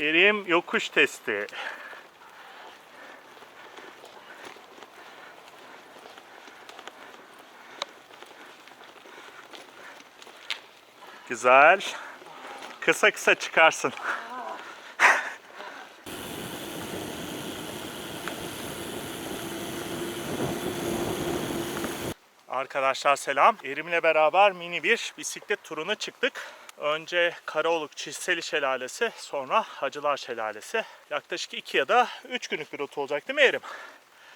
Erim yokuş testi. Güzel. Kısa kısa çıkarsın. Arkadaşlar selam. Erim'le beraber mini bir bisiklet turuna çıktık. Önce Karaoluk Çiçseli Şelalesi, sonra Hacılar Şelalesi. Yaklaşık 2 ya da 3 günlük bir rota olacak değil mi Erim?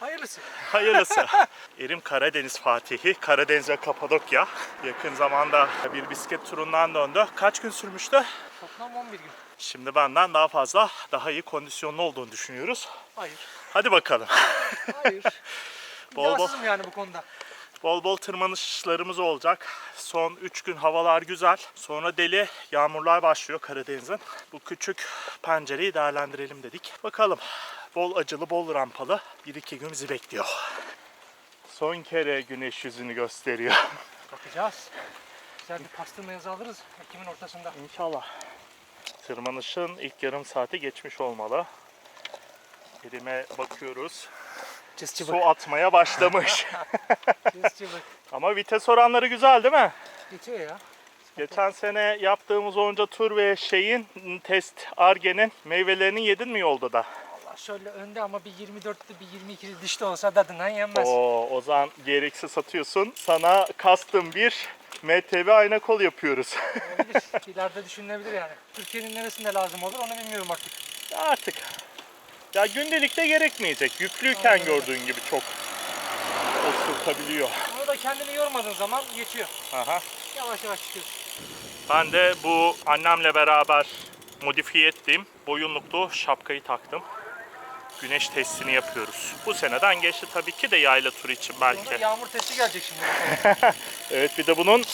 Hayırlısı. Hayırlısı. Erim Karadeniz Fatihi, Karadeniz ve Kapadokya. Yakın zamanda bir bisiklet turundan döndü. Kaç gün sürmüştü? Toplam 11 gün. Şimdi benden daha fazla, daha iyi kondisyonlu olduğunu düşünüyoruz. Hayır. Hadi bakalım. Hayır. Bol bol. Yani bu konuda. Bol bol tırmanışlarımız olacak. Son 3 gün havalar güzel. Sonra deli yağmurlar başlıyor Karadeniz'in. Bu küçük pencereyi değerlendirelim dedik. Bakalım. Bol acılı, bol rampalı. 1-2 gün bizi bekliyor. Son kere güneş yüzünü gösteriyor. Bakacağız. Güzel bir pastırma yazı alırız Ekim'in ortasında. İnşallah. Tırmanışın ilk yarım saati geçmiş olmalı. Elime bakıyoruz. Cız cıvık. Su atmaya başlamış. Cız cıvık. Ama vites oranları güzel değil mi? Geçiyor ya. Geçen sene yaptığımız onca tur ve şeyin test Arge'nin meyvelerini yedin mi yolda da? Allah şöyle önde ama bir 24'lü bir 22'li dişli olsa tadından yenmez. Oo, o zaman gereksiz satıyorsun. Sana custom bir MTV ayna kol yapıyoruz. Olabilir. İleride düşünülebilir yani. Türkiye'nin neresinde lazım olur onu bilmiyorum artık. Artık. Ya gündelikte gerekmeyecek. Yüklüyken Aynen gördüğün gibi çok oturtabiliyor. Onu da kendini yormadığın zaman geçiyor. Aha. Yavaş yavaş çıkıyorsun. Ben de bu annemle beraber modifiye ettiğim boyunluklu şapkayı taktım. Güneş testini yapıyoruz. Bu seneden geçti tabii ki de yayla turu için Sonra belki. yağmur testi gelecek şimdi. Evet bir de bunun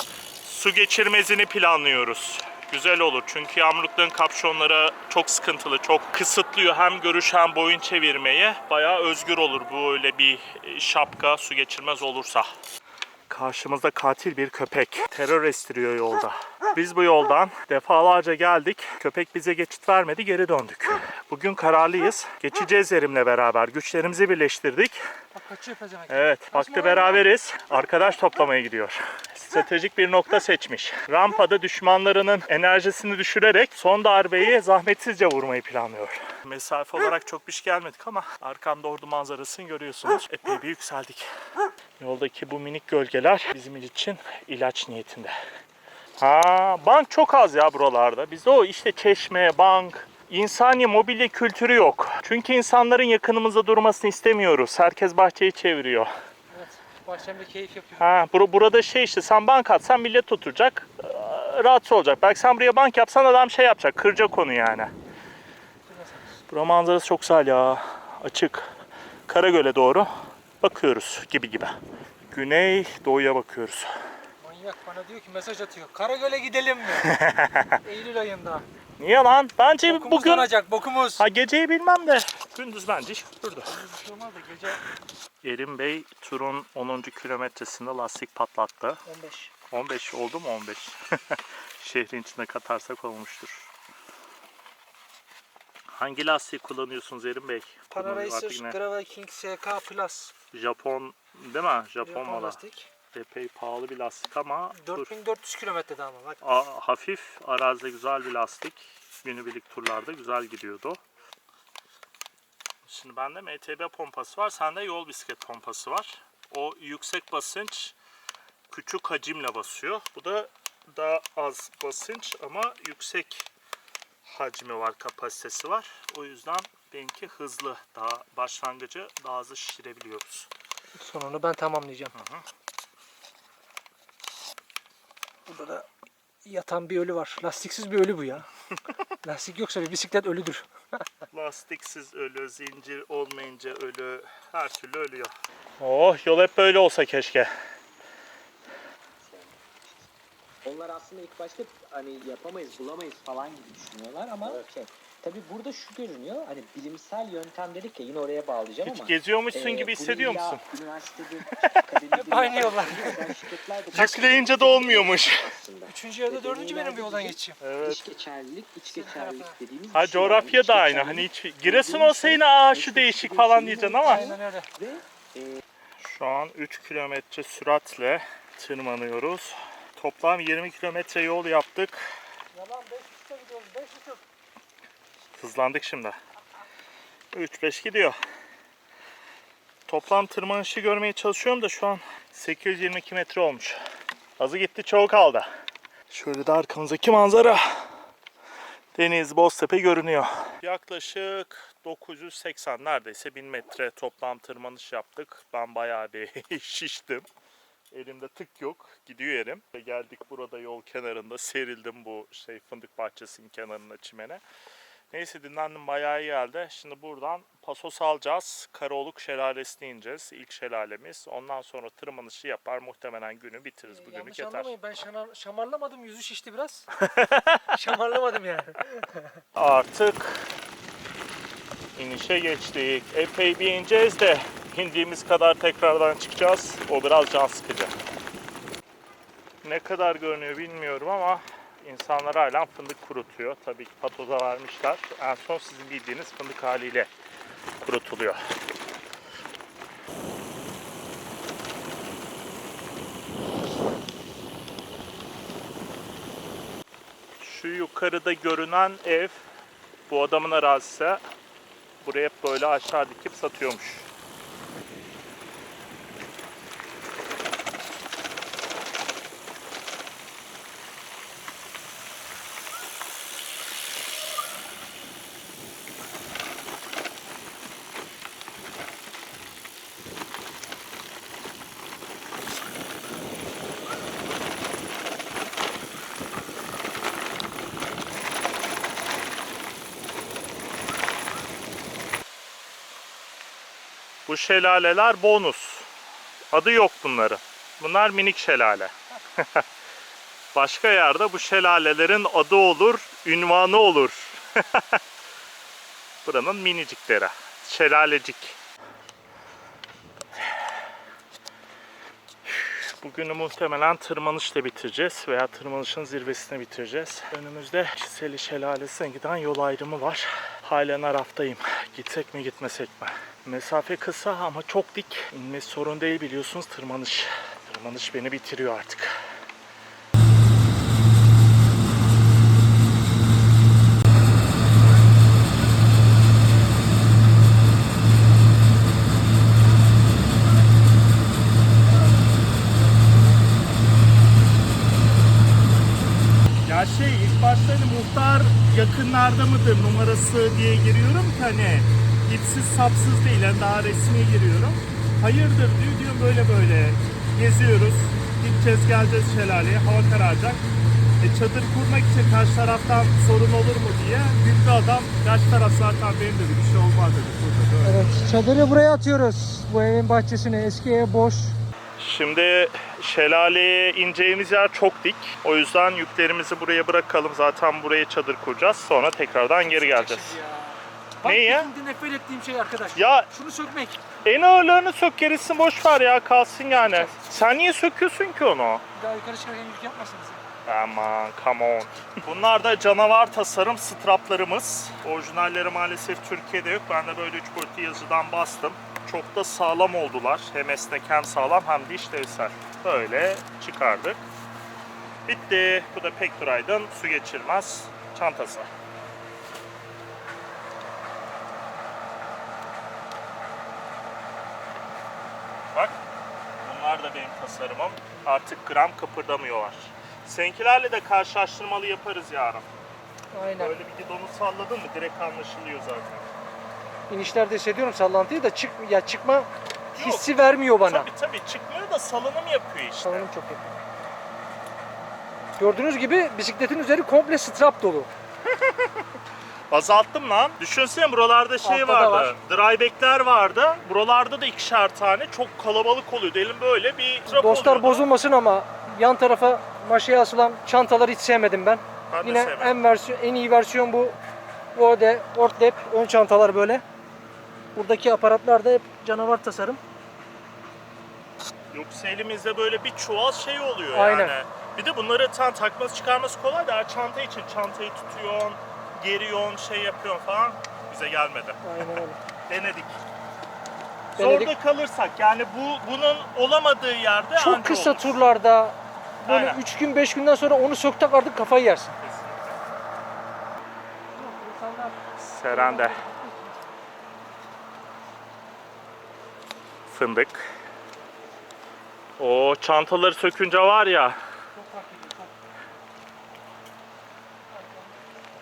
su geçirmezini planlıyoruz. Güzel olur çünkü yağmurlukların kapşonları çok sıkıntılı, çok kısıtlıyor hem görüş hem boyun çevirmeye. Bayağı özgür olur bu öyle bir e, şapka su geçirmez olursa. Karşımızda katil bir köpek. Terör estiriyor yolda. Biz bu yoldan defalarca geldik. Köpek bize geçit vermedi, geri döndük. Bugün kararlıyız. Geçeceğiz Erim'le beraber. Güçlerimizi birleştirdik. Evet, baktı beraberiz. Arkadaş toplamaya gidiyor. Stratejik bir nokta seçmiş. Rampada düşmanlarının enerjisini düşürerek son darbeyi zahmetsizce vurmayı planlıyor. Mesafe olarak çok bir şey gelmedik ama arkamda ordu manzarasını görüyorsunuz. Epey bir yükseldik. Yoldaki bu minik gölgeler bizim için ilaç niyetinde. Ha, bank çok az ya buralarda. Bizde o işte çeşme, bank, insani mobilya kültürü yok. Çünkü insanların yakınımızda durmasını istemiyoruz. Herkes bahçeyi çeviriyor. Evet. Bahçemde keyif yapıyorum. Ha, bur- burada şey işte sen bank atsan millet oturacak. Rahatsız olacak. Belki sen buraya bank yapsan adam şey yapacak. Kıracak onu yani. Bura manzarası çok güzel ya. Açık. Karagöl'e doğru bakıyoruz gibi gibi. Güney doğuya bakıyoruz. Manyak bana diyor ki mesaj atıyor. Karagöl'e gidelim mi? Eylül ayında. Niye lan? Bence Bokumuz bugün... donacak bokumuz. Ha geceyi bilmem de gündüz bence. Bir şey olmaz da gece Erim Bey turun 10. kilometresinde lastik patlattı. 15. 15 oldu mu 15? Şehrin içine katarsak olmuştur. Hangi lastiği kullanıyorsunuz Erim Bey? Bunu Para artık Racer ne? Gravel King SK Plus. Japon değil mi? Japon, Japon lastik. Epey pahalı bir lastik ama dur. 4400 kilometrede ama bak. A- hafif arazide güzel bir lastik. Günübirlik turlarda güzel gidiyordu. Şimdi bende MTB pompası var. Sende yol bisiklet pompası var. O yüksek basınç küçük hacimle basıyor. Bu da daha az basınç ama yüksek hacmi var, kapasitesi var. O yüzden benimki hızlı. Daha başlangıcı daha hızlı şişirebiliyoruz. Sonunu ben tamamlayacağım. Hı hı. Burada da yatan bir ölü var. Lastiksiz bir ölü bu ya. Lastik yoksa bir bisiklet ölüdür. Lastiksiz ölü, zincir olmayınca ölü, her türlü ölüyor. Oh yol hep böyle olsa keşke. Onlar aslında ilk başta hani yapamayız, bulamayız falan gibi düşünüyorlar ama şey Tabii burada şu görünüyor. Hani bilimsel yöntem dedik ya yine oraya bağlayacağım Hiç ama. geziyormuşsun e, gibi hissediyor musun? Hep aynı yollar. özel şirketler de- Yükleyince de olmuyormuş. Aslında. Üçüncü ya da dördüncü benim bu yoldan geçeceğim. Evet. İç geçerlilik, iç geçerlilik dediğimiz Ha bir şey coğrafya da aynı. Hani hiç Giresun olsa yine aa şu değişik falan diyeceksin ama Aynen öyle. e, şu an 3 kilometre süratle tırmanıyoruz. Toplam 20 kilometre yol yaptık. Yalan 5.5'ta gidiyoruz 5.5. Hızlandık şimdi. 3-5 gidiyor. Toplam tırmanışı görmeye çalışıyorum da şu an 822 metre olmuş. Azı gitti çoğu kaldı. Şöyle de arkamızdaki manzara. Deniz, Boztepe görünüyor. Yaklaşık 980 neredeyse 1000 metre toplam tırmanış yaptık. Ben bayağı bir şiştim. Elimde tık yok. Gidiyor elim. Ve geldik burada yol kenarında serildim bu şey fındık bahçesinin kenarına çimene. Neyse dinlendim bayağı iyi geldi. Şimdi buradan Pasos alacağız. Karaoluk şelalesine ineceğiz. İlk şelalemiz. Ondan sonra tırmanışı yapar. Muhtemelen günü bitiririz. Bugünlük Yanlış yeter. anlamayın ben şanar, şamarlamadım yüzü şişti biraz. şamarlamadım yani. Artık inişe geçtik. Epey bir ineceğiz de indiğimiz kadar tekrardan çıkacağız. O biraz can sıkıcı. Ne kadar görünüyor bilmiyorum ama insanlar hala fındık kurutuyor. Tabii ki patoza vermişler. En son sizin bildiğiniz fındık haliyle kurutuluyor. Şu yukarıda görünen ev bu adamın arazisi. Buraya hep böyle aşağı dikip satıyormuş. Bu şelaleler bonus. Adı yok bunların. Bunlar minik şelale. Başka yerde bu şelalelerin adı olur, ünvanı olur. Buranın minicikleri. Şelalecik. Bugünü muhtemelen tırmanışla bitireceğiz veya tırmanışın zirvesine bitireceğiz. Önümüzde Çiseli Şelalesi'ne giden yol ayrımı var. Halen Araf'tayım. Gitsek mi gitmesek mi? Mesafe kısa ama çok dik. İnmesi sorun değil biliyorsunuz tırmanış. Tırmanış beni bitiriyor artık. Ya şey hani muhtar yakınlarda mıdır numarası diye giriyorum ki hani ipsiz sapsız değil yani daha resmi giriyorum. Hayırdır diyor diyor böyle böyle geziyoruz. Gideceğiz geleceğiz şelaleye hava kararacak. E, çadır kurmak için karşı taraftan sorun olur mu diye güldü adam. Karşı taraf zaten benim dedi bir şey olmaz dedi. Burada böyle. Evet çadırı buraya atıyoruz. Bu evin bahçesine. Eski ev boş. Şimdi şelaleye ineceğimiz yer çok dik. O yüzden yüklerimizi buraya bırakalım. Zaten buraya çadır kuracağız. Sonra tekrardan geri geleceğiz. Bak Ne ya? şimdi nefret ettiğim şey arkadaş. Ya Şunu sökmek. en ağırlarını sök gerisini boş ver ya kalsın yani. Sen niye söküyorsun ki onu? Bir daha yukarı çıkarken yük yapmasınız. Aman come on. Bunlar da canavar tasarım straplarımız. Orijinalleri maalesef Türkiye'de yok. Ben de böyle 3 boyutlu yazıdan bastım. Çok da sağlam oldular. Hem esnek hem sağlam hem de işlevsel. Böyle çıkardık. Bitti. Bu da Pekduraydın su geçirmez çantası. Bak bunlar da benim tasarımım. Artık gram kıpırdamıyorlar. Seninkilerle de karşılaştırmalı yaparız yarın. Aynen. Böyle bir gidonu salladın mı direkt anlaşılıyor zaten. İnişlerde hissediyorum sallantıyı da çık ya çıkma hissi vermiyor bana. Tabii tabii çıkmıyor da salınım yapıyor işte. Salonum çok yakın. Gördüğünüz gibi bisikletin üzeri komple strap dolu. Azalttım lan. Düşünsene buralarda şey Altta da vardı. Dryback'ler vardı. Buralarda da ikişer tane çok kalabalık oluyordu. Elim böyle bir trap Dostlar oluyordu. bozulmasın ama yan tarafa maşaya asılan çantaları hiç sevmedim ben. Ben de Yine en versiyon en iyi versiyon bu Ode, Ortlep ön çantalar böyle. Buradaki aparatlar da hep canavar tasarım. Yoksa elimizde böyle bir çuval şey oluyor Aynen. yani. Bir de bunları tam takması çıkarması kolay da çanta için çantayı tutuyorsun, geriyorsun, şey yapıyorsun falan. Bize gelmedi. Aynen öyle. Denedik. Denedik. Zorda kalırsak yani bu bunun olamadığı yerde Çok anca kısa olur. turlarda böyle Aynen. 3 gün 5 günden sonra onu sök tak artık kafayı yersin. Serende. Fındık. O çantaları sökünce var ya.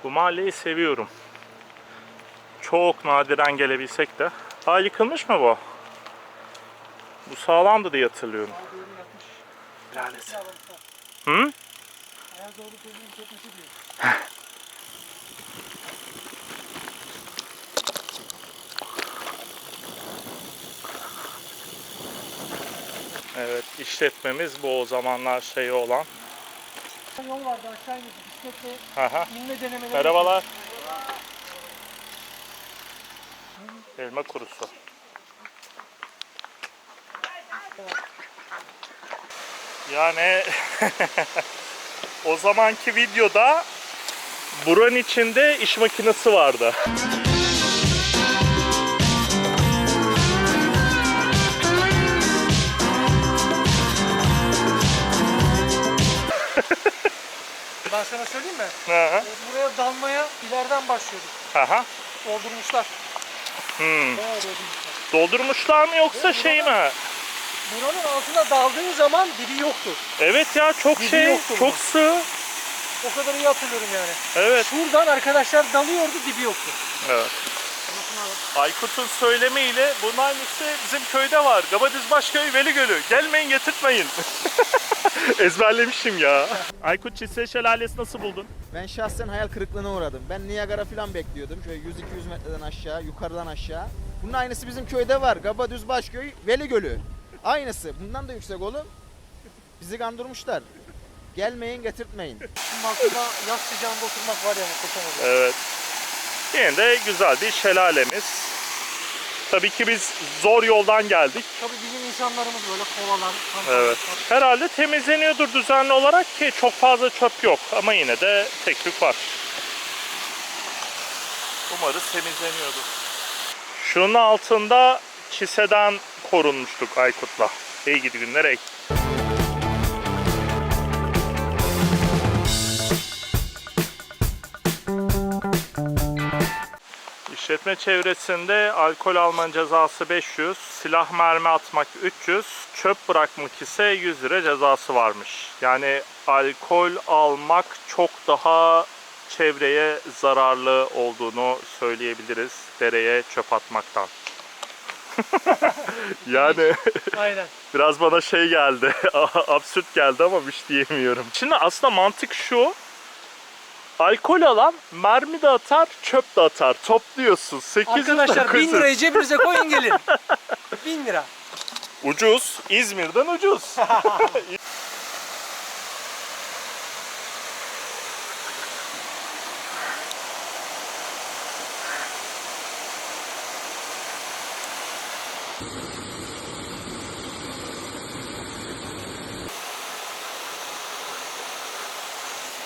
Bu mahalleyi seviyorum. Çok nadiren gelebilsek de. Aa yıkılmış mı bu? Bu sağlamdı diye hatırlıyorum. Lanet. Hı? Evet işletmemiz bu o zamanlar şeyi olan. Yol vardı aşağı indik bisikletle Aha. inme denemeleri. Merhabalar. Elma kurusu. Yani o zamanki videoda buranın içinde iş makinesi vardı. Ben sana söyleyeyim mi? Aha. E, Buraya dalmaya ileriden başlıyorduk. Aha. Doldurmuşlar. Hmm. Bayağı doldurmuşlar. Doldurmuşlar mı yoksa şey mi? Buranın altına daldığın zaman dibi yoktu. Evet ya çok Dibi şey, yoktu çok bunun. sığ. O kadar iyi hatırlıyorum yani. Evet. Şuradan arkadaşlar dalıyordu dibi yoktu. Evet. Aykut'un söylemiyle bunun aynısı bizim köyde var. Gabadüz Başköy Veli Gölü. Gelmeyin getirtmeyin. Ezberlemişim ya. Aykut Çisre Şelalesi nasıl buldun? Ben şahsen hayal kırıklığına uğradım. Ben Niagara falan bekliyordum. Şöyle 100-200 metreden aşağı, yukarıdan aşağı. Bunun aynısı bizim köyde var. Gaba Düz Başköy, Veli Gölü. Aynısı. Bundan da yüksek oğlum. Bizi kandırmışlar. Gelmeyin, getirtmeyin. Şimdi altında yaz sıcağında oturmak var yani koşamadım. Evet. Yine de güzel bir şelalemiz. Tabii ki biz zor yoldan geldik. Tabii bizim insanlarımız böyle kantarlar. Evet. Herhalde temizleniyordur düzenli olarak ki çok fazla çöp yok. Ama yine de tek tük var. Umarız temizleniyordur. Şunun altında çiseden korunmuştuk Aykut'la. İyi gidi günler ey. İşletme çevresinde alkol almanın cezası 500, silah mermi atmak 300, çöp bırakmak ise 100 lira cezası varmış. Yani alkol almak çok daha çevreye zararlı olduğunu söyleyebiliriz dereye çöp atmaktan. yani Aynen. biraz bana şey geldi, absürt geldi ama bir şey diyemiyorum. Şimdi aslında mantık şu, alkol alan mermi de atar, çöp de atar. Topluyorsun. 800 Arkadaşlar 1000 900. lirayı cebinize koyun gelin. 1000 lira. Ucuz. İzmir'den ucuz.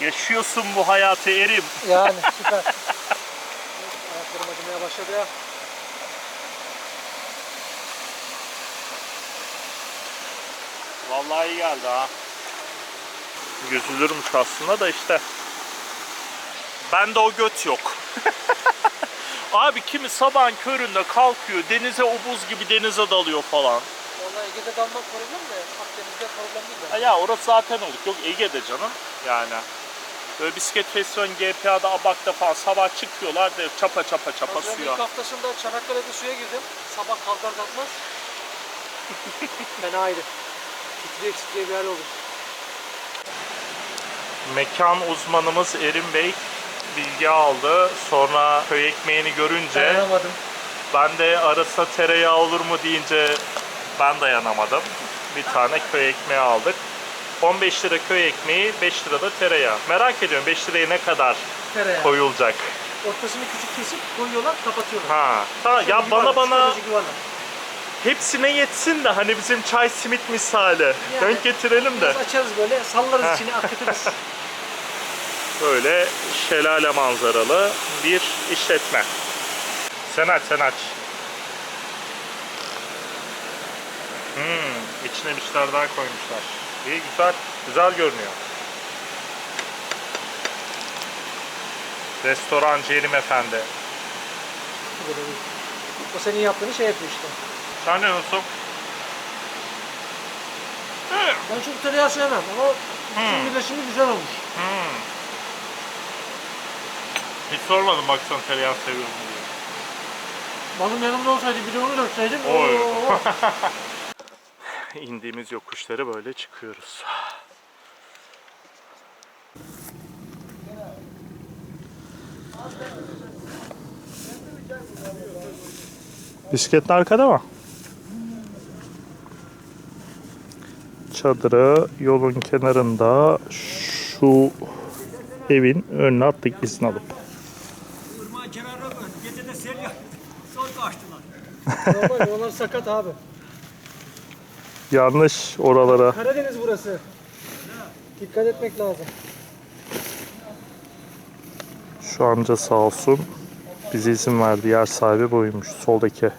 Yaşıyorsun bu hayatı erim. Yani süper. Ayaklarım acımaya başladı ya. Vallahi iyi geldi ha. Gözülürmüş aslında da işte. Bende o göt yok. Abi kimi sabahın köründe kalkıyor denize o buz gibi denize dalıyor falan. Vallahi Ege'de dalmak problem de Akdeniz'de problem değil de. Ya orası zaten olur. Yok Ege'de canım yani. Böyle bisiklet festivali GPA'da Abak'ta falan sabah çıkıyorlar da çapa çapa çapa Az suya. ilk haftasında Çanakkale'de suya girdim. Sabah kalkar kalkmaz. Fenaydı. Titriye titriye bir hal oldu. Mekan uzmanımız Erim Bey bilgi aldı. Sonra köy ekmeğini görünce Dayanamadım. Ben de arasına tereyağı olur mu deyince ben dayanamadım. Bir tane köy ekmeği aldık. 15 lira köy ekmeği, 5 lira da tereyağı. Merak ediyorum 5 liraya ne kadar Tereyağı. koyulacak. Ortasını küçük kesip koyuyorlar, kapatıyorlar. Ha. Ta, ya Yuvarlak, bana bana psikolojik yuvarlak. hepsine yetsin de hani bizim çay simit misali. Denk getirelim de. Biraz açarız böyle, sallarız içine, akıtırız. Böyle şelale manzaralı bir işletme. Sen aç sen aç. Hmm, içine bir şeyler daha koymuşlar. İyi güzel, güzel görünüyor. Restoran Cerim Efendi. O senin yaptığını şey yapıyor işte. Sen ne diyorsun? Ben çok tereyağı sevmem ama şimdi birleşimi güzel olmuş. Hmm. Hiç sormadım bak sen tereyağı seviyorum diye. Balım yanımda olsaydı bir de onu dökseydim. Oy. İndiğimiz yokuşları böyle çıkıyoruz. Bisikletli arkada mı? Çadırı yolun kenarında şu evin önüne attık izin alıp. Irmağın kenarına koy. Gece de sel yaktı. Sonra kaçtılar. Normal yollar sakat abi. Yanlış oralara. Karadeniz burası. Dikkat etmek lazım. Şu amca sağ olsun bize izin verdi. Yer sahibi buymuş. Soldaki